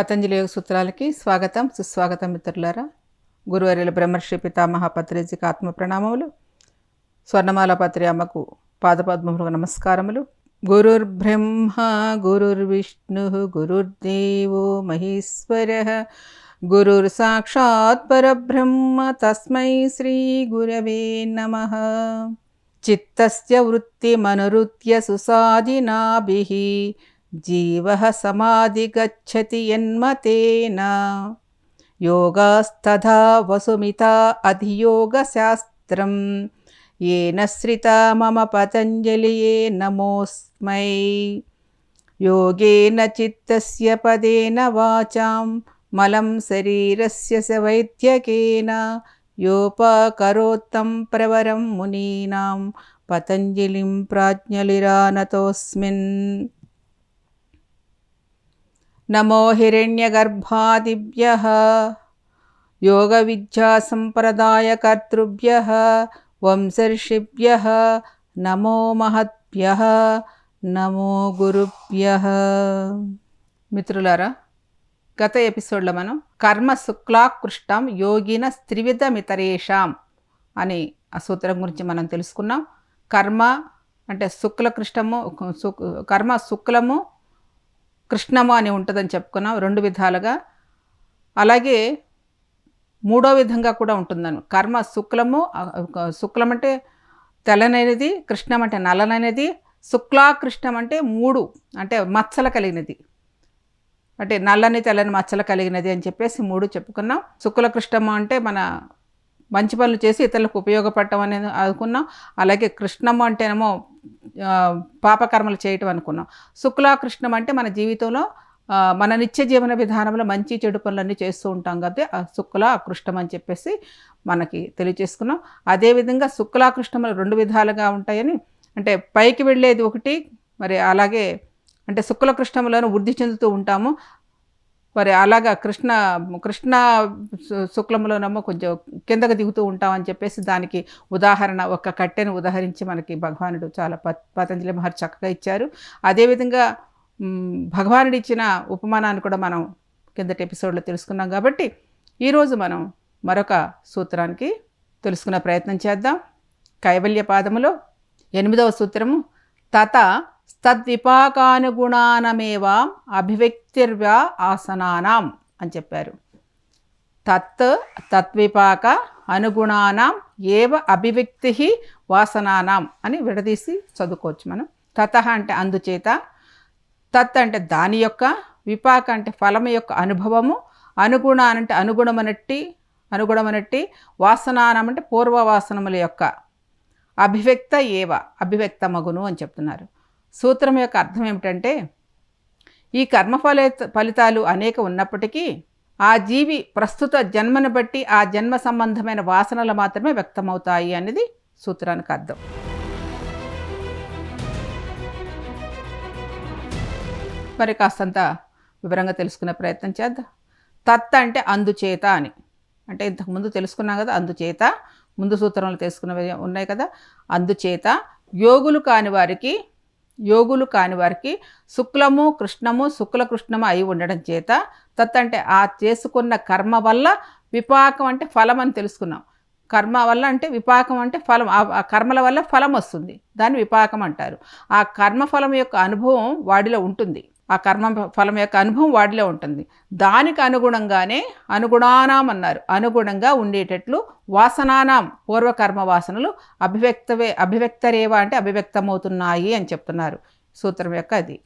పతంజలి యోగ సూత్రాలకి స్వాగతం సుస్వాగతం మిత్రులారా. గురువర్యుల బ్రహ్మర్షి పితామహ పత్రిజికి ఆత్మ ప్రణామములు స్వర్ణమాల పత్రి అమ్మకు పాదపద్మములకు నమస్కారములు. గురుర్బ్రహ్మ గురుర్విష్ణు గురుర్దేవో మహేశ్వర. గురుర్ సాక్షాత్ పరబ్రహ్మ తస్మై శ్రీ గురవే నమ. చిత్తస్య వృత్తిమనురుత్య సుసాదినాభిः జీవ సమాధిగచ్చతి యన్మతేన. యోగాస్తథా వసుమిత అధియోగశాస్త్రం. ఏన శ్రిత మమ పతంజలియే నమోస్మై. యోగేన చిత్తస్య పదేన వాచాం. మలం శరీరస్య స వైద్యకేన. యోపాకరోత్తం ప్రవరం మునీనాం. పతంజలిం ప్రాజ్ఞలిరానతోస్మిన్. नमो हिरण्यगर्भादिभ्यः योगविद्यासम्प्रदायकर्तृभ्यः వంశర్షిభ్య నమో మహద్భ్య నమో గురుభ్య మిత్రులారా గత ఎపిసోడ్లో మనం కర్మ శుక్లాకృష్టం యోగిన త్రివిధమితరేషాం అని ఆ సూత్రం గురించి మనం తెలుసుకున్నాం కర్మ అంటే శుక్ల కృష్ణము శుక్ కర్మ శుక్లము కృష్ణము అని ఉంటుందని చెప్పుకున్నాం రెండు విధాలుగా. అలాగే మూడో విధంగా కూడా ఉంటుందని కర్మ శుక్లము శుక్లం అంటే తెల్లనైనది కృష్ణం అంటే నల్లనైనది శుక్లా కృష్ణం అంటే మూడు అంటే మచ్చలు కలిగినది. అంటే నల్లని తెల్లని మచ్చలు కలిగినది అని చెప్పేసి మూడు చెప్పుకున్నాం. శుక్లకృష్ణము అంటే మన మంచి పనులు చేసి ఇతరులకు ఉపయోగపడటం అనేది అనుకున్నాం. అలాగే కృష్ణము అంటేనేమో పాపకర్మలు చేయటం అనుకున్నాం. శుక్లా కృష్ణం అంటే మన జీవితంలో మన నిత్య జీవన విధానంలో మంచి చెడు పనులన్నీ చేస్తూ ఉంటాం కదా శుక్ల అకృష్టం అని చెప్పేసి మనకి తెలియచేసుకున్నాం అదేవిధంగా శుక్లాకృష్టములు రెండు విధాలుగా ఉంటాయని అంటే పైకి వెళ్ళేది ఒకటి మరి అలాగే అంటే శుక్లకృష్ణములను వృద్ధి చెందుతూ ఉంటాము. మరి అలాగా కృష్ణ కృష్ణ శుక్లములోనేమో కొంచెం కిందకు దిగుతూ ఉంటామని చెప్పేసి దానికి ఉదాహరణ ఒక కట్టెను ఉదాహరించి మనకి భగవానుడు చాలా పతంజలి మహర్ చక్కగా ఇచ్చారు. అదేవిధంగా భగవానుడు ఇచ్చిన ఉపమానాన్ని కూడా మనం కిందటి ఎపిసోడ్లో తెలుసుకున్నాం కాబట్టి ఈరోజు మనం మరొక సూత్రానికి తెలుసుకునే ప్రయత్నం చేద్దాం. కైవల్య పాదములో ఎనిమిదవ సూత్రము తత తద్విపాకానుగుణానమేవా అభివ్యక్తిర్వ ఆసనానాం అని చెప్పారు. తత్ తద్విపాక అనుగుణానాం ఏవ అభివ్యక్తి వాసనానాం అని విడదీసి చదువుకోవచ్చు మనం. తత అంటే అందుచేత తత్ అంటే దాని యొక్క విపాక అంటే ఫలం యొక్క అనుభవము అనుగుణ అంటే అనుగుణమనట్టి అనుగుణమనట్టి వాసనానం అంటే పూర్వవాసనముల యొక్క అభివ్యక్త ఏవ అభివ్యక్త మగును అని చెప్తున్నారు. సూత్రం యొక్క అర్థం ఏమిటంటే ఈ కర్మ ఫలితాలు అనేక ఉన్నప్పటికీ ఆ జీవి ప్రస్తుత జన్మను బట్టి ఆ జన్మ సంబంధమైన వాసనలు మాత్రమే వ్యక్తమవుతాయి అనేది సూత్రానికి అర్థం. మరి కాస్తంత వివరంగా తెలుసుకునే ప్రయత్నం చేద్దాం. తత్ అంటే అందుచేత అని. అంటే ఇంతకుముందు తెలుసుకున్నాం కదా అందుచేత. ముందు సూత్రంలో తెలుసుకున్నవి ఉన్నాయి కదా అందుచేత. యోగులు కాని వారికి యోగులు కాని వారికి శుక్లము కృష్ణము శుక్ల కృష్ణము అయి ఉండడం చేత తత్ అంటే ఆ చేసుకున్న కర్మ వల్ల విపాకం అంటే ఫలం అని తెలుసుకున్నాం. కర్మ వల్ల అంటే విపాకం అంటే ఫలం ఆ కర్మల వల్ల ఫలం వస్తుంది. దాన్ని విపాకం అంటారు. ఆ కర్మఫలం యొక్క అనుభవం వాడిలో ఉంటుంది. ఆ కర్మ ఫలం యొక్క అనుభవం వాడిలో ఉంటుంది. దానికి అనుగుణంగానే అనుగుణానాం అన్నారు. అనుగుణంగా ఉండేటట్లు వాసనానాం పూర్వకర్మ వాసనలు అభివ్యక్తవే అభివ్యక్తరేవా అంటే అభివ్యక్తమవుతున్నాయి అని చెప్తున్నారు. సూత్రం యొక్క అది.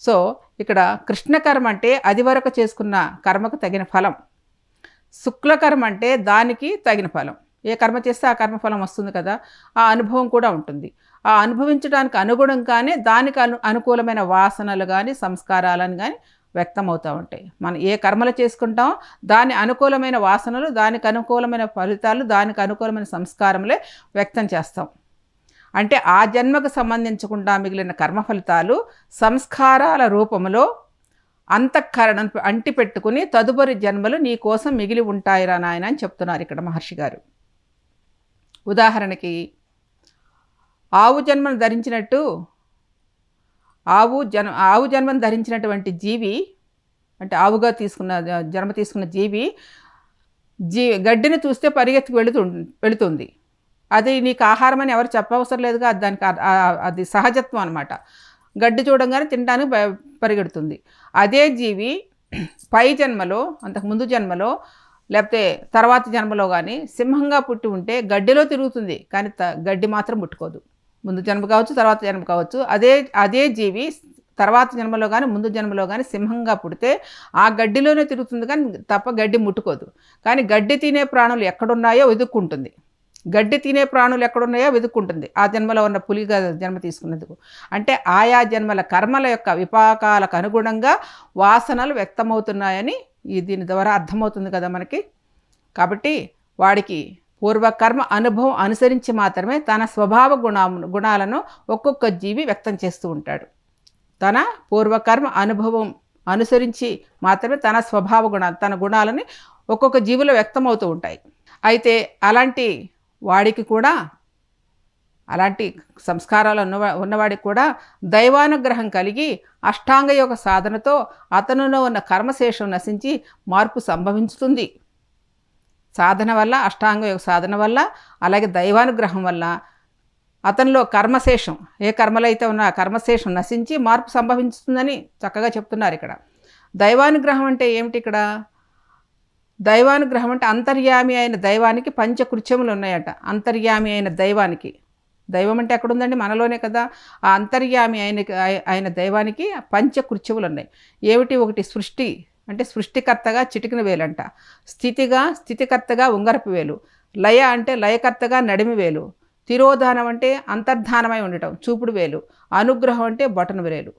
సో ఇక్కడ కృష్ణకర్మ అంటే అది వరకు చేసుకున్న కర్మకు తగిన ఫలం. శుక్లకర్మ అంటే దానికి తగిన ఫలం. ఏ కర్మ చేస్తే ఆ కర్మఫలం వస్తుంది కదా ఆ అనుభవం కూడా ఉంటుంది. అనుభవించడానికి అనుగుణంగానే దానికి అను అనుకూలమైన వాసనలు కానీ సంస్కారాలను కానీ వ్యక్తమవుతూ ఉంటాయి. మనం ఏ కర్మలు చేసుకుంటామో దాని అనుకూలమైన వాసనలు దానికి అనుకూలమైన ఫలితాలు దానికి అనుకూలమైన సంస్కారములే వ్యక్తం చేస్తాం. అంటే ఆ జన్మకు సంబంధించకుండా మిగిలిన కర్మ ఫలితాలు సంస్కారాల రూపంలో అంతఃకరణం అంటి పెట్టుకుని తదుపరి జన్మలు నీ కోసం మిగిలి ఉంటాయిరా నాయన అని చెప్తున్నారు ఇక్కడ మహర్షి గారు. ఉదాహరణకి ఆవు జన్మను ధరించినట్టు ఆవు జన్ ఆవు జన్మను ధరించినటువంటి జీవి అంటే ఆవుగా తీసుకున్న జన్మ తీసుకున్న జీవి జీ గడ్డిని చూస్తే పరిగెత్తి వెళుతు వెళుతుంది. అది నీకు ఆహారం అని ఎవరు చెప్పవసరం లేదుగా అది దానికి అది సహజత్వం అనమాట గడ్డి చూడంగానే తినడానికి పరిగెడుతుంది. అదే జీవి పై జన్మలో అంతకు ముందు జన్మలో లేకపోతే తర్వాత జన్మలో కానీ సింహంగా పుట్టి ఉంటే గడ్డిలో తిరుగుతుంది. కానీ గడ్డి మాత్రం ముట్టుకోదు. ముందు జన్మ కావచ్చు తర్వాత జన్మ కావచ్చు. అదే అదే జీవి తర్వాత జన్మలో కానీ ముందు జన్మలో కానీ సింహంగా పుడితే ఆ గడ్డిలోనే తిరుగుతుంది కానీ తప్ప గడ్డి ముట్టుకోదు. కానీ గడ్డి తినే ప్రాణులు ఎక్కడున్నాయో వెతుక్కుంటుంది. గడ్డి తినే ప్రాణులు ఎక్కడున్నాయో వెతుక్కుంటుంది. ఆ జన్మలో ఉన్న పులిగా జన్మ తీసుకున్నందుకు. అంటే ఆయా జన్మల కర్మల యొక్క విపాకాలకు అనుగుణంగా వాసనలు వ్యక్తమవుతున్నాయని ఈ దీని ద్వారా అర్థమవుతుంది కదా మనకి. కాబట్టి వాడికి పూర్వకర్మ అనుభవం అనుసరించి మాత్రమే తన స్వభావ గుణ గుణాలను ఒక్కొక్క జీవి వ్యక్తం చేస్తూ ఉంటాడు. తన పూర్వకర్మ అనుభవం అనుసరించి మాత్రమే తన స్వభావ గుణ తన గుణాలని ఒక్కొక్క జీవిలో వ్యక్తమవుతూ ఉంటాయి. అయితే అలాంటి వాడికి కూడా అలాంటి సంస్కారాలు ఉన్న ఉన్నవాడికి కూడా దైవానుగ్రహం కలిగి అష్టాంగ యోగ సాధనతో అతనులో ఉన్న కర్మశేషం నశించి మార్పు సంభవించుతుంది. సాధన వల్ల అష్టాంగ యోగ సాధన వల్ల అలాగే దైవానుగ్రహం వల్ల అతనిలో కర్మశేషం ఏ కర్మలైతే ఉన్న కర్మశేషం నశించి మార్పు సంభవిస్తుందని చక్కగా చెప్తున్నారు ఇక్కడ. దైవానుగ్రహం అంటే ఏమిటి ఇక్కడ? దైవానుగ్రహం అంటే అంతర్యామి అయిన దైవానికి పంచకృత్యములు ఉన్నాయట. అంతర్యామి అయిన దైవానికి. దైవం అంటే ఎక్కడుందండి మనలోనే కదా. ఆ అంతర్యామి అయిన ఆయన దైవానికి పంచకృత్యములు ఉన్నాయి. ఏమిటి? ఒకటి సృష్టి అంటే సృష్టికర్తగా చిటికిన వేలంట. స్థితిగా స్థితికర్తగా ఉంగరపు వేలు. లయ అంటే లయకర్తగా నడిమి వేలు. తిరోధానం అంటే అంతర్ధానమై ఉండటం చూపుడు వేలు. అనుగ్రహం అంటే బొటన వేలు.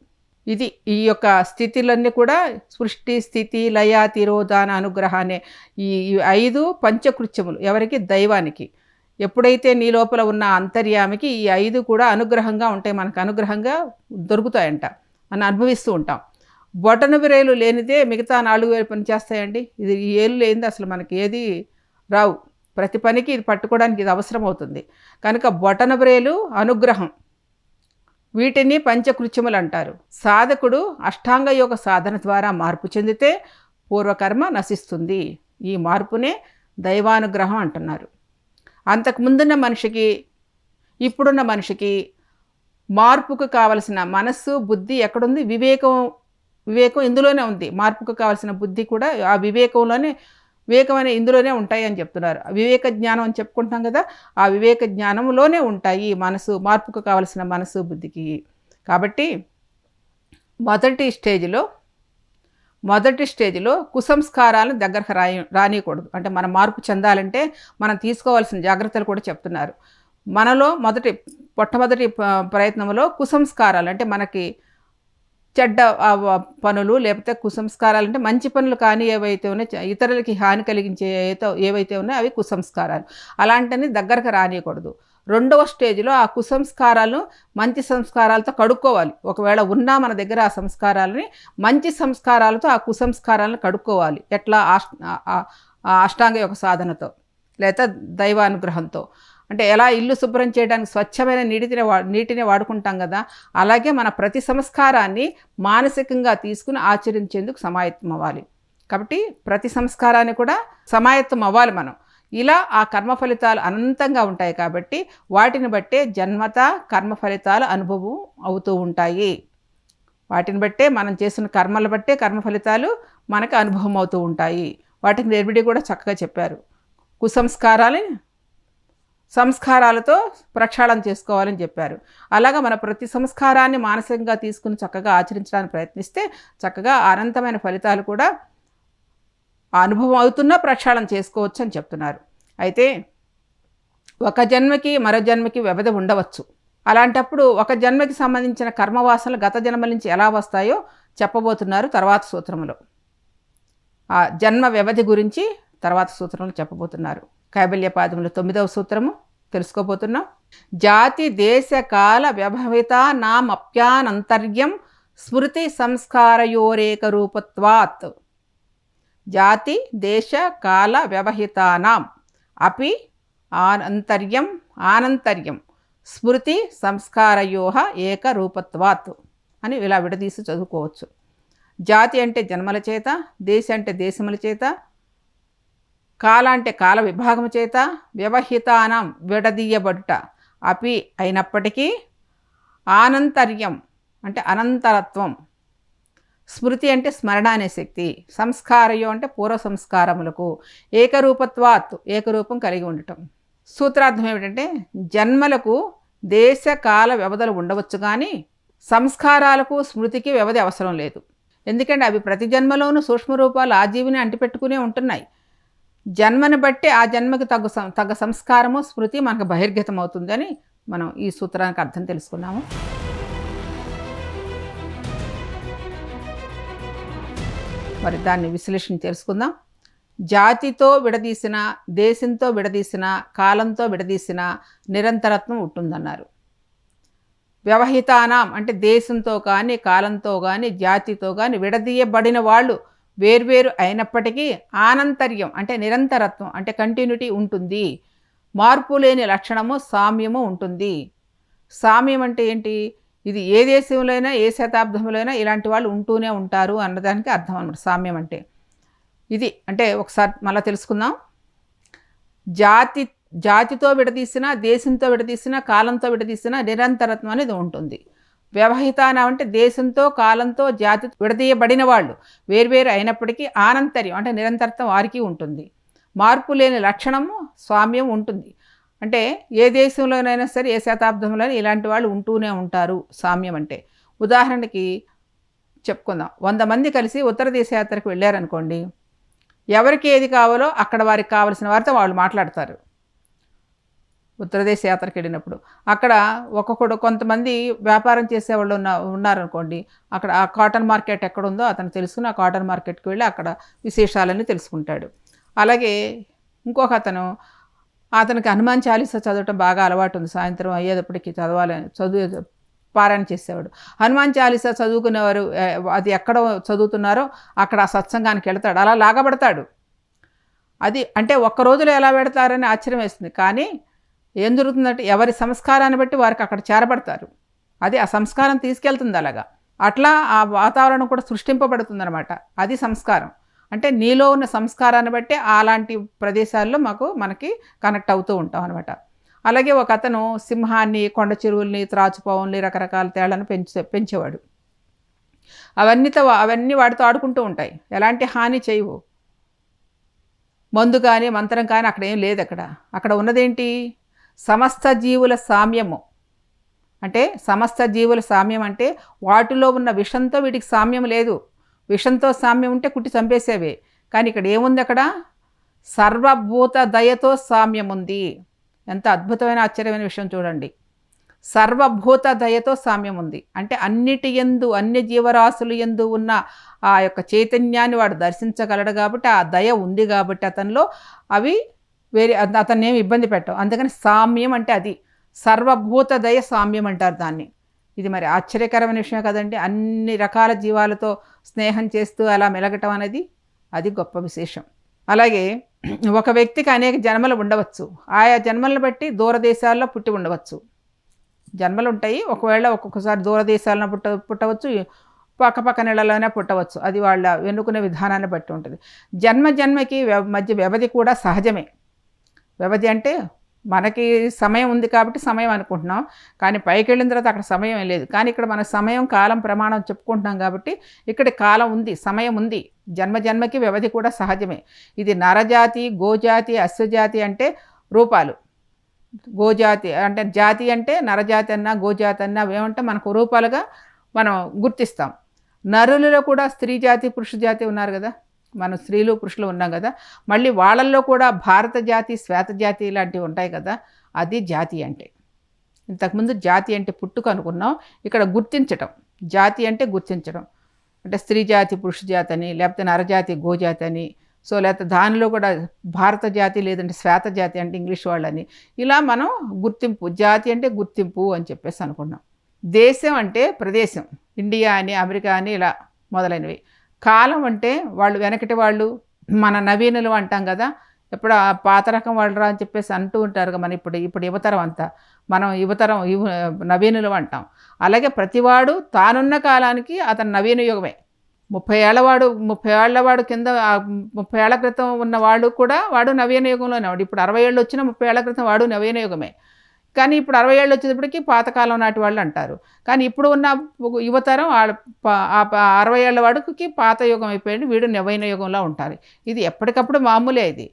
ఇది ఈ యొక్క స్థితిలన్నీ కూడా సృష్టి స్థితి లయ తిరోధాన అనుగ్రహ అనే ఈ ఐదు పంచకృత్యములు ఎవరికి? దైవానికి. ఎప్పుడైతే నీ లోపల ఉన్న అంతర్యామికి ఈ ఐదు కూడా అనుగ్రహంగా ఉంటాయి మనకు అనుగ్రహంగా దొరుకుతాయంట అని అనుభవిస్తూ ఉంటాం. బొటన విరేలు లేనిదే మిగతా నాలుగు వేలు పని చేస్తాయండి. ఇది ఈ ఏళ్ళు లేనిది అసలు మనకి ఏది రావు. ప్రతి పనికి ఇది పట్టుకోవడానికి ఇది అవసరం అవుతుంది. కనుక బొటన బ్రేలు అనుగ్రహం. వీటిని పంచకృత్యములు అంటారు. సాధకుడు అష్టాంగ యోగ సాధన ద్వారా మార్పు చెందితే పూర్వకర్మ నశిస్తుంది. ఈ మార్పునే దైవానుగ్రహం అంటున్నారు. అంతకుముందున్న మనిషికి ఇప్పుడున్న మనిషికి మార్పుకు కావలసిన మనస్సు బుద్ధి ఎక్కడుంది? వివేకం వివేకం ఇందులోనే ఉంది. మార్పుకు కావాల్సిన బుద్ధి కూడా ఆ వివేకంలోనే వివేకం అనే ఇందులోనే ఉంటాయి అని చెప్తున్నారు. వివేక జ్ఞానం అని చెప్పుకుంటాం కదా ఆ వివేక జ్ఞానంలోనే ఉంటాయి మనసు మార్పుకు కావలసిన మనసు బుద్ధికి. కాబట్టి మొదటి స్టేజ్లో మొదటి స్టేజ్లో కుసంస్కారాలను దగ్గరకు రాయి రానియకూడదు. అంటే మనం మార్పు చెందాలంటే మనం తీసుకోవాల్సిన జాగ్రత్తలు కూడా చెప్తున్నారు. మనలో మొదటి మొట్టమొదటి ప్రయత్నంలో కుసంస్కారాలు అంటే మనకి చెడ్డ పనులు లేకపోతే కుసంస్కారాలు అంటే మంచి పనులు కానీ ఏవైతే ఉన్నాయో ఇతరులకి హాని కలిగించే ఏవైతే ఉన్నాయో అవి కుసంస్కారాలు. అలాంటివి దగ్గరకు రానియకూడదు. రెండవ స్టేజ్లో ఆ కుసంస్కారాలను మంచి సంస్కారాలతో కడుక్కోవాలి. ఒకవేళ ఉన్నా మన దగ్గర ఆ సంస్కారాలని మంచి సంస్కారాలతో ఆ కుసంస్కారాలను కడుక్కోవాలి. ఎట్లా? అష్టాంగ యొక్క సాధనతో లేదా దైవానుగ్రహంతో. అంటే ఎలా ఇల్లు శుభ్రం చేయడానికి స్వచ్ఛమైన నీటిని వా నీటిని వాడుకుంటాం కదా అలాగే మన ప్రతి సంస్కారాన్ని మానసికంగా తీసుకుని ఆచరించేందుకు సమాయత్తం అవ్వాలి. కాబట్టి ప్రతి సంస్కారాన్ని కూడా సమాయత్తం అవ్వాలి మనం. ఇలా ఆ కర్మ ఫలితాలు అనంతంగా ఉంటాయి కాబట్టి వాటిని బట్టే జన్మత కర్మ ఫలితాలు అనుభవం అవుతూ ఉంటాయి. వాటిని బట్టే మనం చేసిన కర్మలు బట్టే కర్మ ఫలితాలు మనకు అనుభవం అవుతూ ఉంటాయి. వాటికి నిర్మిడి కూడా చక్కగా చెప్పారు. కుసంస్కారాలు సంస్కారాలతో ప్రక్షాళన చేసుకోవాలని చెప్పారు. అలాగా మన ప్రతి సంస్కారాన్ని మానసికంగా తీసుకుని చక్కగా ఆచరించడానికి ప్రయత్నిస్తే చక్కగా అనంతమైన ఫలితాలు కూడా అనుభవం అవుతున్నా ప్రక్షాళన చేసుకోవచ్చు అని చెప్తున్నారు. అయితే ఒక జన్మకి మరో జన్మకి వ్యవధి ఉండవచ్చు. అలాంటప్పుడు ఒక జన్మకి సంబంధించిన కర్మవాసనలు గత జన్మల నుంచి ఎలా వస్తాయో చెప్పబోతున్నారు తర్వాత సూత్రంలో ఆ జన్మ వ్యవధి గురించి తర్వాత సూత్రంలో చెప్పబోతున్నారు. కైబల్యపాదములు తొమ్మిదవ సూత్రము. తెలుసుకోబోతున్నాం. జాతి దేశ కాల వ్యభవిత నామప్యానంతర్యం స్మృతి సంస్కారయోరేక రూపత్వాత్ జాతి దేశ కాల వ్యవహితానాం. అపి ఆనంతర్యం ఆనంతర్యం. స్మృతి సంస్కారయోహ ఏకరూపత్వాత్ అని ఇలా విడదీసి చదువుకోవచ్చు. జాతి అంటే జన్మల చేత దేశ అంటే దేశముల చేత కాల అంటే కాల విభాగము చేత వ్యవహితానం విడదీయబడుట అపి అయినప్పటికీ ఆనంతర్యం అంటే అనంతరత్వం. స్మృతి అంటే స్మరణ అనే శక్తి. సంస్కారయో అంటే పూర్వ సంస్కారములకు ఏకరూపత్వాత్ ఏకరూపం కలిగి ఉండటం. సూత్రార్థం ఏమిటంటే జన్మలకు దేశ కాల వ్యవధులు ఉండవచ్చు కానీ సంస్కారాలకు స్మృతికి వ్యవధి అవసరం లేదు. ఎందుకంటే అవి ప్రతి జన్మలోనూ సూక్ష్మ రూపాలు ఆ జీవిని అంటిపెట్టుకునే ఉంటున్నాయి. జన్మని బట్టి ఆ జన్మకి తగ్గు తగ్గ సంస్కారము స్మృతి మనకు బహిర్గతం అవుతుందని మనం ఈ సూత్రానికి అర్థం తెలుసుకున్నాము. మరి దాన్ని విశ్లేషణ తెలుసుకుందాం. జాతితో విడదీసిన దేశంతో విడదీసిన కాలంతో విడదీసిన నిరంతరత్వం ఉంటుందన్నారు. వ్యవహితానం అంటే దేశంతో కానీ కాలంతో కానీ జాతితో కానీ విడదీయబడిన వాళ్ళు వేర్వేరు అయినప్పటికీ ఆనంతర్యం అంటే నిరంతరత్వం అంటే కంటిన్యూటీ ఉంటుంది. మార్పు లేని లక్షణము సామ్యము ఉంటుంది. సామ్యం అంటే ఏంటి? ఇది ఏ దేశంలో అయినా ఏ శతాబ్దంలో అయినా ఇలాంటి వాళ్ళు ఉంటూనే ఉంటారు అన్నదానికి అర్థం అనమాట సామ్యం అంటే ఇది అంటే ఒకసారి మళ్ళీ తెలుసుకుందాం. జాతి జాతితో విడదీసిన దేశంతో విడదీసిన కాలంతో విడదీసిన నిరంతరత్వం అనేది ఉంటుంది. వ్యవహితాన అంటే దేశంతో కాలంతో జాతి విడదీయబడిన వాళ్ళు వేర్వేరు అయినప్పటికీ ఆనంతర్యం అంటే నిరంతరత్వం వారికి ఉంటుంది. మార్పు లేని లక్షణము స్వామ్యం ఉంటుంది. అంటే ఏ దేశంలోనైనా సరే ఏ శతాబ్దంలో ఇలాంటి వాళ్ళు ఉంటూనే ఉంటారు సామ్యం అంటే. ఉదాహరణకి చెప్పుకుందాం. వంద మంది కలిసి ఉత్తర దేశ యాత్రకు వెళ్ళారనుకోండి. ఎవరికి ఏది కావాలో అక్కడ వారికి కావలసిన వారితో వాళ్ళు మాట్లాడతారు. ఉత్తరదేశ యాత్రకు వెళ్ళినప్పుడు. అక్కడ ఒక్కొక్కడు కొంతమంది వ్యాపారం చేసేవాళ్ళు ఉన్న ఉన్నారనుకోండి. అక్కడ ఆ కాటన్ మార్కెట్ ఎక్కడ ఉందో అతను తెలుసుకుని ఆ కాటన్ మార్కెట్కి వెళ్ళి అక్కడ విశేషాలన్నీ తెలుసుకుంటాడు. అలాగే ఇంకొక అతను అతనికి హనుమాన్ చాలీసా చదవటం బాగా అలవాటు ఉంది. సాయంత్రం అయ్యేటప్పటికి చదవాలని చదువు పారాయణ చేసేవాడు. హనుమాన్ చాలీసా చదువుకునేవారు అది ఎక్కడ చదువుతున్నారో అక్కడ ఆ సత్సంగానికి వెళతాడు. అలా లాగబడతాడు. అది అంటే ఒక్క రోజులో ఎలా పెడతారని ఆశ్చర్యం వేస్తుంది. కానీ ఏం జరుగుతుందంటే ఎవరి సంస్కారాన్ని బట్టి వారికి అక్కడ చేరబడతారు. అది ఆ సంస్కారం తీసుకెళ్తుంది అలాగా. అట్లా ఆ వాతావరణం కూడా సృష్టింపబడుతుందనమాట అది సంస్కారం. అంటే నీలో ఉన్న సంస్కారాన్ని బట్టి అలాంటి ప్రదేశాల్లో మాకు మనకి కనెక్ట్ అవుతూ ఉంటాం అనమాట అలాగే ఒక అతను సింహాన్ని కొండ చెరువుల్ని త్రాచుపావుల్ని రకరకాల తేళ్ళను పెంచే పెంచేవాడు. అవన్నీతో అవన్నీ వాటితో ఆడుకుంటూ ఉంటాయి. ఎలాంటి హాని చేయవు. మందు కానీ మంత్రం కానీ అక్కడ ఏం లేదు అక్కడ. అక్కడ ఉన్నదేంటి? సమస్త జీవుల సామ్యము. అంటే సమస్త జీవుల సామ్యం అంటే వాటిలో ఉన్న విషంతో వీటికి సామ్యం లేదు. విషంతో సామ్యం ఉంటే కుట్టి చంపేసేవే. కానీ ఇక్కడ ఏముంది అక్కడ? సర్వభూత దయతో సామ్యం ఉంది ఎంత అద్భుతమైన ఆశ్చర్యమైన విషయం చూడండి. సర్వభూత దయతో సామ్యం ఉంది అంటే అన్నిటి ఎందు అన్ని జీవరాశులు ఎందు ఉన్న ఆ యొక్క చైతన్యాన్ని వాడు దర్శించగలడు కాబట్టి ఆ దయ ఉంది కాబట్టి అతనిలో అవి వేరే అతన్ని ఏమి ఇబ్బంది పెట్టవు. అందుకని సామ్యం అంటే అది. సర్వభూత దయ సామ్యం అంటారు దాన్ని. ఇది మరి ఆశ్చర్యకరమైన విషయం కదండి. అన్ని రకాల జీవాలతో స్నేహం చేస్తూ అలా మెలగటం అనేది అది గొప్ప విశేషం. అలాగే ఒక వ్యక్తికి అనేక జన్మలు ఉండవచ్చు. ఆయా జన్మలను బట్టి దూరదేశాల్లో పుట్టి ఉండవచ్చు. జన్మలు ఉంటాయి. ఒకవేళ ఒక్కొక్కసారి దూరదేశాలను పుట్ట పుట్టవచ్చు. పక్కపక్క నెలలోనే పుట్టవచ్చు. అది వాళ్ళ ఎన్నుకునే విధానాన్ని బట్టి ఉంటుంది. జన్మ జన్మకి మధ్య వ్యవధి కూడా సహజమే. వ్యవధి అంటే మనకి సమయం ఉంది కాబట్టి సమయం అనుకుంటున్నాం. కానీ పైకి వెళ్ళిన తర్వాత అక్కడ సమయం లేదు. కానీ ఇక్కడ మన సమయం కాలం ప్రమాణం చెప్పుకుంటున్నాం కాబట్టి ఇక్కడ కాలం ఉంది సమయం ఉంది. జన్మ జన్మకి వ్యవధి కూడా సహజమే. ఇది నరజాతి గోజాతి అశ్వజాతి అంటే రూపాలు. గోజాతి అంటే జాతి అంటే నరజాతి అన్నా గోజాతి అన్నా ఏమంటే మనకు రూపాలుగా మనం గుర్తిస్తాం. నరులలో కూడా స్త్రీ జాతి పురుష జాతి ఉన్నారు కదా. మనం స్త్రీలు పురుషులు ఉన్నాం కదా మళ్ళీ వాళ్ళల్లో కూడా భారత జాతి శ్వేత జాతి ఇలాంటివి ఉంటాయి కదా అది జాతి అంటే. ఇంతకుముందు జాతి అంటే పుట్టుక అనుకున్నాం ఇక్కడ గుర్తించటం. జాతి అంటే గుర్తించడం అంటే స్త్రీ జాతి పురుష జాతి అని లేకపోతే నరజాతి గోజాతి అని సో లేకపోతే దానిలో కూడా భారత జాతి లేదంటే శ్వేత జాతి అంటే ఇంగ్లీష్ వాళ్ళని. ఇలా మనం గుర్తింపు జాతి అంటే గుర్తింపు అని చెప్పేసి అనుకున్నాం. దేశం అంటే ప్రదేశం. ఇండియా అని అమెరికా అని ఇలా మొదలైనవి. కాలం అంటే వాళ్ళు వెనకటి వాళ్ళు మన నవీనులు అంటాం కదా ఎప్పుడు ఆ పాత రకం వాళ్ళు రా అని చెప్పేసి అంటూ ఉంటారు మన ఇప్పుడు ఇప్పుడు యువతరం అంతా. మనం యువతరం నవీనులు అంటాం. అలాగే ప్రతివాడు తానున్న కాలానికి అతను నవీన యుగమే. ముప్పై ఏళ్ళవాడు ముప్పై ఏళ్ళవాడు కింద ముప్పై ఏళ్ళ క్రితం ఉన్న వాడు కూడా వాడు నవీన యుగంలోనే వాడు. ఇప్పుడు అరవై ఏళ్ళు వచ్చిన ముప్పై ఏళ్ళ క్రితం వాడు నవీన యుగమే. కానీ ఇప్పుడు అరవై ఏళ్ళు వచ్చేటప్పటికి పాతకాలం నాటి వాళ్ళు అంటారు. కానీ ఇప్పుడు ఉన్న యువతరం అరవై ఏళ్ళ వాడికి పాత యుగం అయిపోయింది. వీడు నవైన యుగంలో ఉంటారు. ఇది ఎప్పటికప్పుడు మామూలే ఇది.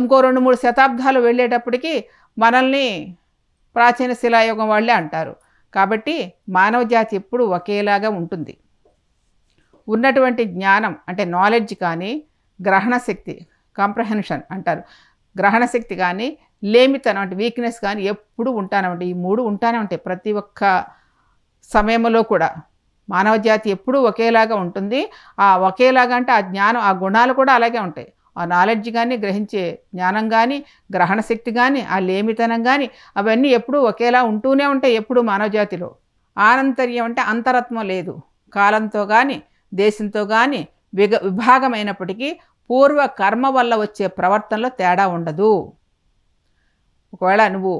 ఇంకో రెండు మూడు శతాబ్దాలు వెళ్ళేటప్పటికి మనల్ని ప్రాచీన శిలాయుగం వాళ్ళే అంటారు. కాబట్టి మానవ జాతి ఎప్పుడు ఒకేలాగా ఉంటుంది. ఉన్నటువంటి జ్ఞానం అంటే నాలెడ్జ్ కానీ గ్రహణ శక్తి కాంప్రహెన్షన్ అంటారు. గ్రహణ శక్తి కానీ లేమితనం అంటే వీక్నెస్ కానీ ఎప్పుడు ఉంటానే ఈ మూడు ఉంటానే ఉంటాయి ప్రతి ఒక్క సమయంలో కూడా. మానవ జాతి ఎప్పుడూ ఒకేలాగా ఉంటుంది. ఆ ఒకేలాగా అంటే ఆ జ్ఞానం ఆ గుణాలు కూడా అలాగే ఉంటాయి. ఆ నాలెడ్జ్ కానీ గ్రహించే జ్ఞానం కానీ గ్రహణ శక్తి కానీ ఆ లేమితనం కానీ అవన్నీ ఎప్పుడూ ఒకేలా ఉంటూనే ఉంటాయి ఎప్పుడు మానవ జాతిలో. ఆనంతర్యం అంటే అంతరత్వం లేదు. కాలంతో కానీ దేశంతో కానీ విగ విభాగమైనప్పటికీ పూర్వ కర్మ వల్ల వచ్చే ప్రవర్తనలో తేడా ఉండదు. ఒకవేళ నువ్వు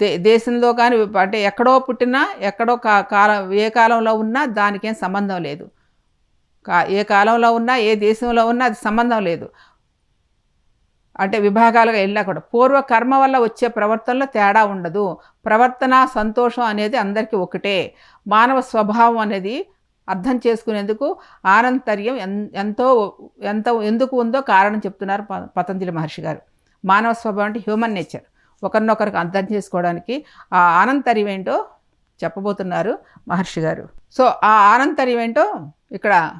దే దేశంలో కానీ అంటే ఎక్కడో పుట్టినా ఎక్కడో కా కాలం ఏ కాలంలో ఉన్నా దానికేం సంబంధం లేదు. కా ఏ కాలంలో ఉన్నా ఏ దేశంలో ఉన్నా అది సంబంధం లేదు. అంటే విభాగాలుగా వెళ్ళినా కూడా పూర్వ కర్మ వల్ల వచ్చే ప్రవర్తనలో తేడా ఉండదు. ప్రవర్తన సంతోషం అనేది అందరికీ ఒకటే. మానవ స్వభావం అనేది అర్థం చేసుకునేందుకు ఆనంతర్యం ఎంతో ఎంత ఎందుకు ఉందో కారణం చెప్తున్నారు పతంజలి మహర్షి గారు. మానవ స్వభావం అంటే హ్యూమన్ నేచర్ ఒకరినొకరికి అర్థం చేసుకోవడానికి ఆ ఆనంతర్యం ఏంటో చెప్పబోతున్నారు మహర్షి గారు. సో ఆ ఆనంతర్యం ఏంటో ఇక్కడ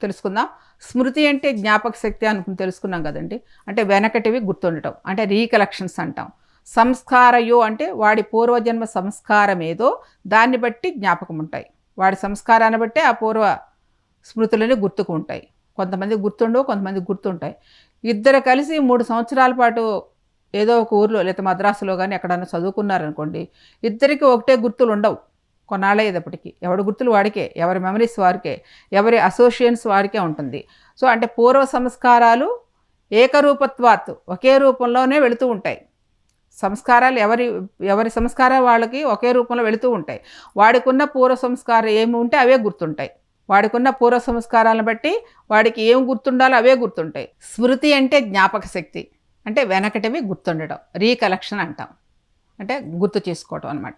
తెలుసుకుందాం. స్మృతి అంటే జ్ఞాపక శక్తి అనుకుని తెలుసుకున్నాం కదండి. అంటే వెనకటివి గుర్తుండటం. అంటే రీకలెక్షన్స్ అంటాం. సంస్కారయో అంటే వాడి పూర్వజన్మ సంస్కారం ఏదో దాన్ని బట్టి జ్ఞాపకం ఉంటాయి. వాడి సంస్కారాన్ని బట్టే ఆ పూర్వ స్మృతులని గుర్తుకు ఉంటాయి. కొంతమంది గుర్తుండవు కొంతమంది గుర్తుంటాయి. ఇద్దరు కలిసి మూడు సంవత్సరాల పాటు ఏదో ఒక ఊర్లో లేదా మద్రాసులో కానీ ఎక్కడన్నా చదువుకున్నారనుకోండి ఇద్దరికి ఒకటే గుర్తులు ఉండవు. కొన్నాళ్ళ అయ్యేటప్పటికి ఎవరి గుర్తులు వాడికే ఎవరి మెమరీస్ వారికే ఎవరి అసోసియేషన్స్ వారికే ఉంటుంది. సో అంటే పూర్వ సంస్కారాలు ఏకరూపత్వాత్ ఒకే రూపంలోనే వెళుతూ ఉంటాయి. సంస్కారాలు ఎవరి ఎవరి సంస్కార వాళ్ళకి ఒకే రూపంలో వెళుతూ ఉంటాయి. వాడికున్న పూర్వ సంస్కారం ఏమి ఉంటే అవే గుర్తుంటాయి. వాడికున్న పూర్వ సంస్కారాలను బట్టి వాడికి ఏం గుర్తుండాలో అవే గుర్తుంటాయి. స్మృతి అంటే జ్ఞాపక శక్తి. అంటే వెనకటివి గుర్తుండడం. రీకలెక్షన్ అంటాం. అంటే గుర్తు చేసుకోవటం అనమాట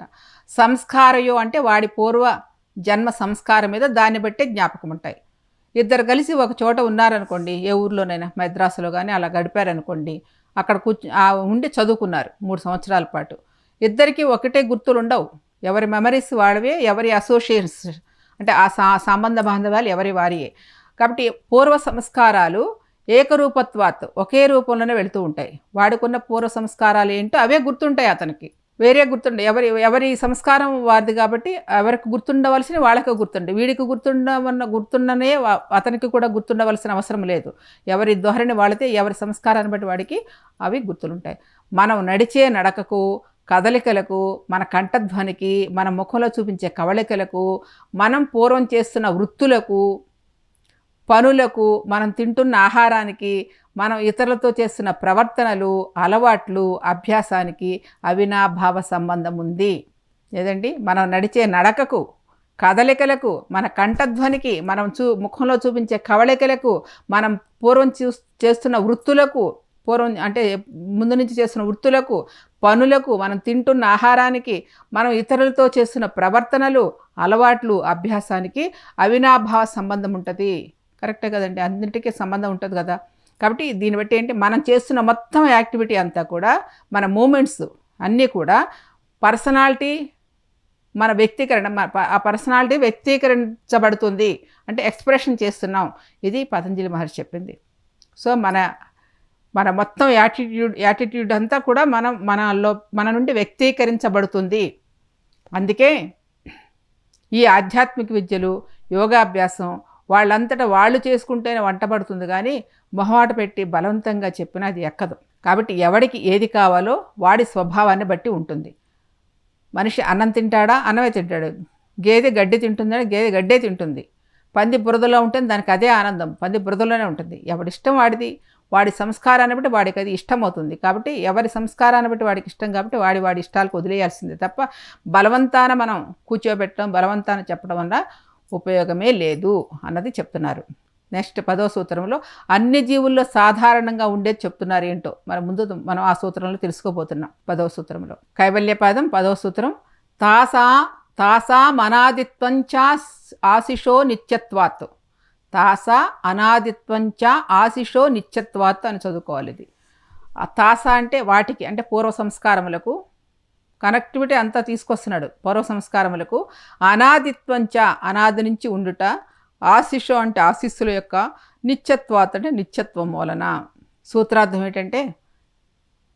సంస్కారయో అంటే వాడి పూర్వ జన్మ సంస్కారం మీద దాన్ని బట్టే జ్ఞాపకం ఉంటాయి. ఇద్దరు కలిసి ఒక చోట ఉన్నారనుకోండి ఏ ఊర్లోనైనా మద్రాసులో కానీ అలా గడిపారనుకోండి అక్కడ కూర్చు ఉండి చదువుకున్నారు మూడు సంవత్సరాల పాటు. ఇద్దరికి ఒకటే గుర్తులు ఉండవు ఎవరి మెమరీస్ వాడివే ఎవరి అసోసియేషన్స్ అంటే ఆ సా సంబంధ బాంధవ్యాలు ఎవరి వారియే. కాబట్టి పూర్వ సంస్కారాలు ఏకరూపత్వాత్ ఒకే రూపంలోనే వెళుతూ ఉంటాయి. వాడుకున్న పూర్వ సంస్కారాలు ఏంటో అవే గుర్తుంటాయి అతనికి. వేరే గుర్తుండే ఎవరి ఎవరి సంస్కారం వారిది కాబట్టి ఎవరికి గుర్తుండవలసిన వాళ్ళకి గుర్తుండే వీడికి గుర్తుండవన్న గుర్తుండనే అతనికి కూడా గుర్తుండవలసిన అవసరం లేదు. ఎవరి ధోరణి వాడితే ఎవరి సంస్కారాన్ని బట్టి వాడికి అవి గుర్తులుంటాయి. మనం నడిచే నడకకు కదలికలకు మన కంఠధ్వనికి మన ముఖంలో చూపించే కవళికలకు మనం పూర్వం చేస్తున్న వృత్తులకు పనులకు మనం తింటున్న ఆహారానికి మనం ఇతరులతో చేస్తున్న ప్రవర్తనలు అలవాట్లు అభ్యాసానికి అవినాభావ సంబంధం ఉంది. లేదండి మనం నడిచే నడకకు కదలికలకు మన కంఠధ్వనికి మనం చూ ముఖంలో చూపించే కవళికలకు మనం పూర్వం చూ చేస్తున్న వృత్తులకు పూర్వం అంటే ముందు నుంచి చేస్తున్న వృత్తులకు పనులకు మనం తింటున్న ఆహారానికి మనం ఇతరులతో చేస్తున్న ప్రవర్తనలు అలవాట్లు అభ్యాసానికి అవినాభావ సంబంధం ఉంటుంది. కరెక్టే కదండి. అన్నింటికీ సంబంధం ఉంటుంది కదా. కాబట్టి దీన్ని బట్టి ఏంటి? మనం చేస్తున్న మొత్తం యాక్టివిటీ అంతా కూడా మన మూమెంట్స్ అన్నీ కూడా పర్సనాలిటీ మన వ్యక్తీకరణ ప- ఆ పర్సనాలిటీ వ్యక్తీకరించబడుతుంది. అంటే ఎక్స్ప్రెషన్ చేస్తున్నాం. ఇది పతంజలి మహర్షి చెప్పింది. సో మన మన మొత్తం యాటిట్యూడ్ యాటిట్యూడ్ అంతా కూడా మనం మనలో మన నుండి వ్యక్తీకరించబడుతుంది. అందుకే ఈ ఆధ్యాత్మిక విద్యలు యోగాభ్యాసం వాళ్ళంతటా వాళ్ళు చేసుకుంటేనే వంటపడుతుంది కానీ మొహమాట పెట్టి బలవంతంగా చెప్పినా అది ఎక్కదు. కాబట్టి ఎవడికి ఏది కావాలో వాడి స్వభావాన్ని బట్టి ఉంటుంది. మనిషి అన్నం తింటాడా? అన్నమే తింటాడు. గేదె గడ్డి తింటుందని గేదె గడ్డే తింటుంది. పంది బురదలో ఉంటుంది దానికి అదే ఆనందం. పంది బురదలోనే ఉంటుంది. ఎవడిష్టం వాడిది? వాడి సంస్కారాన్ని బట్టి వాడికి అది ఇష్టం అవుతుంది కాబట్టి ఎవరి సంస్కారాన్ని బట్టి వాడికి ఇష్టం కాబట్టి వాడి వాడి ఇష్టాలకు వదిలేయాల్సిందే తప్ప బలవంతాన మనం కూర్చోబెట్టడం బలవంతాన చెప్పడం వల్ల ఉపయోగమే లేదు అన్నది చెప్తున్నారు. నెక్స్ట్ పదో సూత్రంలో అన్ని జీవుల్లో సాధారణంగా ఉండేది చెప్తున్నారు ఏంటో. మరి ముందు మనం ఆ సూత్రంలో తెలుసుకోబోతున్నాం పదవ సూత్రంలో. కైవల్యపాదం పదవ సూత్రం. తాసా తాసా అనాదిత్వంచ ఆశిషో నిత్యత్వాత్. తాసా అనాదిత్వంచ ఆశిషో నిత్యత్వాత్ అని చదువుకోవాలి ఇది. ఆ తాస అంటే వాటికి అంటే పూర్వ సంస్కారములకు కనెక్టివిటీ అంతా తీసుకొస్తున్నాడు పూర్వ సంస్కారములకు. అనాదిత్వంచ అనాది నుంచి ఉండుట ఆశిషో అంటే ఆశిస్సుల యొక్క నిత్యత్వాత్ అంటే నిత్యత్వం వలన సూత్రార్థం ఏంటంటే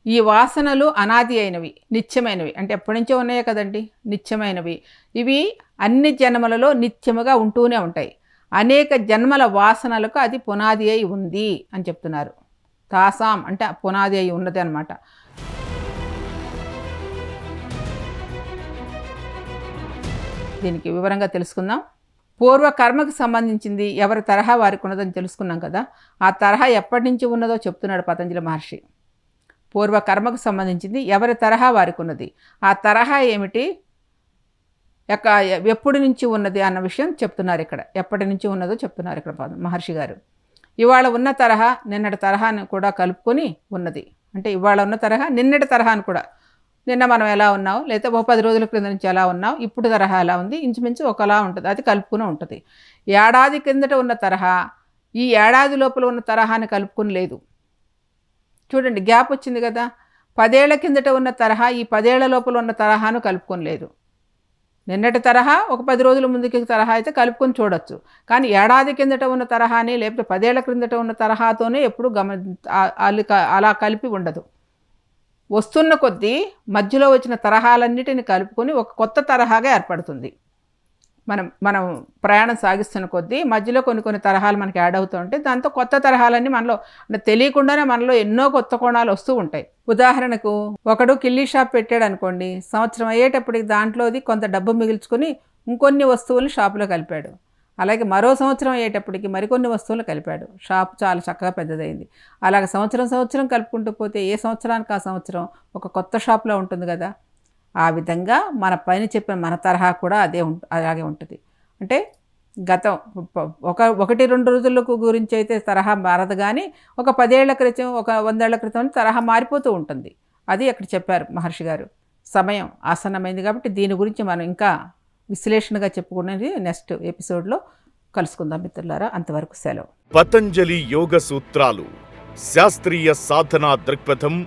ఈ వాసనలు అనాది అయినవి నిత్యమైనవి అంటే ఎప్పటి నుంచో ఉన్నాయే కదండి నిత్యమైనవి. ఇవి అన్ని జన్మలలో నిత్యముగా ఉంటూనే ఉంటాయి. అనేక జన్మల వాసనలకు అది పునాది అయి ఉంది అని చెప్తున్నారు. తాసాం అంటే పునాది అయి ఉన్నది అనమాట దీనికి వివరంగా తెలుసుకుందాం. పూర్వ కర్మకు సంబంధించింది ఎవరి తరహా వారికి ఉన్నదని తెలుసుకున్నాం కదా. ఆ తరహా ఎప్పటి నుంచి ఉన్నదో చెప్తున్నాడు పతంజలి మహర్షి. పూర్వ కర్మకు సంబంధించింది ఎవరి తరహా వారికి ఉన్నది. ఆ తరహా ఏమిటి? యొక్క ఎప్పటి నుంచి ఉన్నది అన్న విషయం చెప్తున్నారు ఇక్కడ. ఎప్పటి నుంచి ఉన్నదో చెప్తున్నారు ఇక్కడ మహర్షి గారు. ఇవాళ ఉన్న తరహా నిన్నటి తరహాను కూడా కలుపుకొని ఉన్నది. అంటే ఇవాళ ఉన్న తరహా నిన్నటి తరహాను కూడా. నిన్న మనం ఎలా ఉన్నాం? లేదా ఓ పది రోజుల క్రింద నుంచి ఎలా ఉన్నాం? ఇప్పుడు తరహా ఎలా ఉంది? ఇంచుమించు ఒకలా ఉంటుంది. అది కలుపుకుని ఉంటుంది. ఏడాది కిందట ఉన్న తరహా ఈ ఏడాది లోపల ఉన్న తరహాని కలుపుకుని లేదు. చూడండి గ్యాప్ వచ్చింది కదా. పదేళ్ళ కిందట ఉన్న తరహా ఈ పదేళ్ళ లోపల ఉన్న తరహాను కలుపుకొని లేదు. నిన్నటి తరహా ఒక పది రోజుల ముందుకి తరహా అయితే కలుపుకొని చూడొచ్చు. కానీ ఏడాది కిందట ఉన్న తరహాని లేకపోతే పదేళ్ళ క్రిందట ఉన్న తరహాతోనే ఎప్పుడు గమ అలా కలిపి ఉండదు. వస్తున్న కొద్దీ మధ్యలో వచ్చిన తరహాలన్నిటిని కలుపుకొని ఒక కొత్త తరహాగా ఏర్పడుతుంది. మనం మనం ప్రయాణం సాగిస్తున్న కొద్దీ మధ్యలో కొన్ని కొన్ని తరహాలు మనకి యాడ్ అవుతూ ఉంటాయి. దాంతో కొత్త తరహాలన్నీ మనలో అంటే తెలియకుండానే మనలో ఎన్నో కొత్త కోణాలు వస్తూ ఉంటాయి. ఉదాహరణకు ఒకడు కిల్లీ షాప్ పెట్టాడు అనుకోండి సంవత్సరం అయ్యేటప్పటికి దాంట్లోది కొంత డబ్బు మిగిల్చుకొని ఇంకొన్ని వస్తువులను షాపులో కలిపాడు. అలాగే మరో సంవత్సరం అయ్యేటప్పటికి మరికొన్ని వస్తువులు కలిపాడు. షాప్ చాలా చక్కగా పెద్దదైంది అలాగే సంవత్సరం సంవత్సరం కలుపుకుంటూ పోతే ఏ సంవత్సరానికి ఆ సంవత్సరం? ఒక కొత్త షాప్లో ఉంటుంది కదా. ఆ విధంగా మన పైన చెప్పిన మన తరహా కూడా అదే అలాగే ఉంటుంది. అంటే గతం ప- ఒక ఒకటి రెండు రోజులకు గురించి అయితే తరహా మారదు కానీ ఒక పదేళ్ళ క్రితం ఒక వందేళ్ళ క్రితం తరహా మారిపోతూ ఉంటుంది. అది అక్కడ చెప్పారు మహర్షి గారు. సమయం ఆసన్నమైంది కాబట్టి దీని గురించి మనం ఇంకా విశ్లేషణగా చెప్పుకునేది నెక్స్ట్ ఎపిసోడ్లో కలుసుకుందాం మిత్రులారా. అంతవరకు సెలవు. పతంజలి యోగ సూత్రాలు. శాస్త్రీయ సాధనా దృక్పథం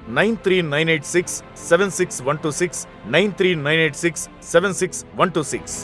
nine three nine eight six seven six one two six nine three nine eight six seven six one two six.